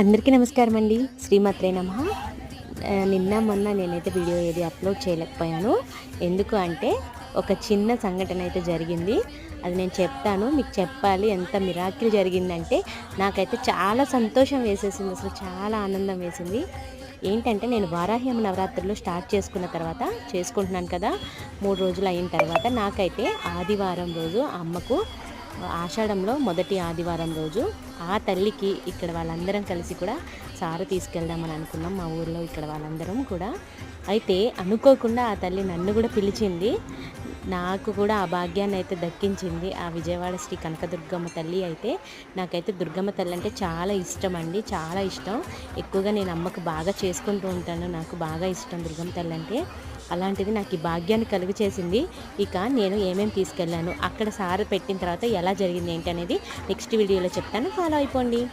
అందరికీ నమస్కారం అండి. శ్రీమాత్రే నమ. నిన్న మొన్న నేనైతే వీడియో ఏది అప్లోడ్ చేయలేకపోయాను. ఎందుకు అంటే ఒక చిన్న సంఘటన అయితే జరిగింది. అది నేను చెప్తాను. మీకు చెప్పాలి ఎంత మిరాకిల్ జరిగిందంటే నాకైతే చాలా సంతోషం వేసేసింది. అసలు చాలా ఆనందం వేసింది. ఏంటంటే నేను వారాహ్యం నవరాత్రులు స్టార్ట్ చేసుకున్న తర్వాత చేసుకుంటున్నాను కదా మూడు రోజులు అయిన తర్వాత నాకైతే ఆదివారం రోజు అమ్మకు ఆషాఢంలో మొదటి ఆదివారం రోజు ఆ తల్లికి ఇక్కడ వాళ్ళందరం కలిసి కూడా సారు తీసుకెళ్దామని అనుకున్నాం. మా ఊర్లో ఇక్కడ వాళ్ళందరం కూడా. అయితే అనుకోకుండా ఆ తల్లి నన్ను కూడా పిలిచింది. నాకు కూడా ఆ భాగ్యాన్ని అయితే దక్కించింది. ఆ విజయవాడ శ్రీ కనకదుర్గమ్మ తల్లి అయితే నాకైతే దుర్గమ్మ తల్లి అంటే చాలా ఇష్టం అండి. చాలా ఇష్టం. ఎక్కువగా నేను అమ్మకు బాగా చేసుకుంటూ ఉంటాను. నాకు బాగా ఇష్టం దుర్గమ్మ తల్లి అంటే. అలాంటిది నాకు ఈ భాగ్యాన్ని కలుగు చేసింది. ఇక నేను ఏమేమి తీసుకెళ్ళాను అక్కడ సార్ పెట్టిన తర్వాత ఎలా జరిగింది ఏంటి అనేది నెక్స్ట్ వీడియోలో చెప్తాను. ఫాలో అయిపోండి.